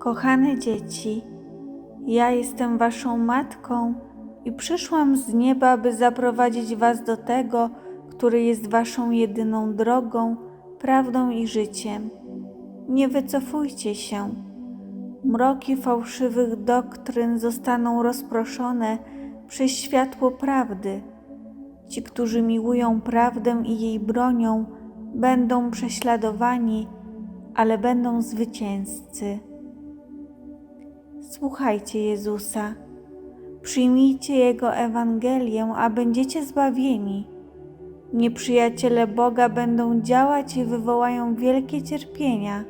Kochane dzieci, ja jestem Waszą matką i przyszłam z nieba, by zaprowadzić Was do tego, który jest Waszą jedyną drogą, prawdą i życiem. Nie wycofujcie się. Mroki fałszywych doktryn zostaną rozproszone przez światło prawdy. Ci, którzy miłują prawdę i jej bronią, będą prześladowani, ale będą zwycięzcy. Słuchajcie Jezusa, przyjmijcie Jego Ewangelię, a będziecie zbawieni. Nieprzyjaciele Boga będą działać i wywołają wielkie cierpienia.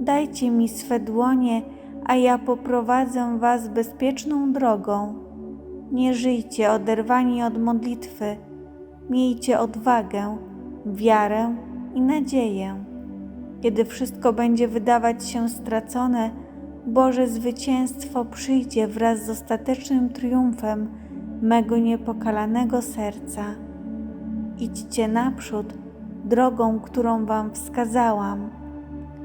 Dajcie mi swe dłonie, a ja poprowadzę was bezpieczną drogą. Nie żyjcie oderwani od modlitwy, miejcie odwagę, wiarę i nadzieję. Kiedy wszystko będzie wydawać się stracone, Boże zwycięstwo przyjdzie wraz z ostatecznym triumfem mego niepokalanego serca. Idźcie naprzód drogą, którą Wam wskazałam.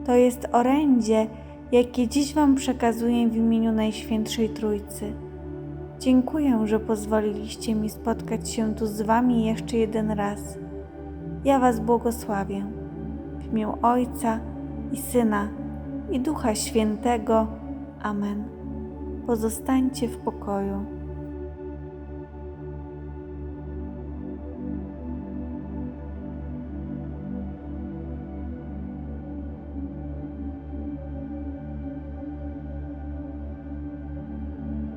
To jest orędzie, jakie dziś Wam przekazuję w imieniu Najświętszej Trójcy. Dziękuję, że pozwoliliście mi spotkać się tu z Wami jeszcze jeden raz. Ja Was błogosławię. W imię Ojca i Syna i Ducha Świętego. Amen. Pozostańcie w pokoju.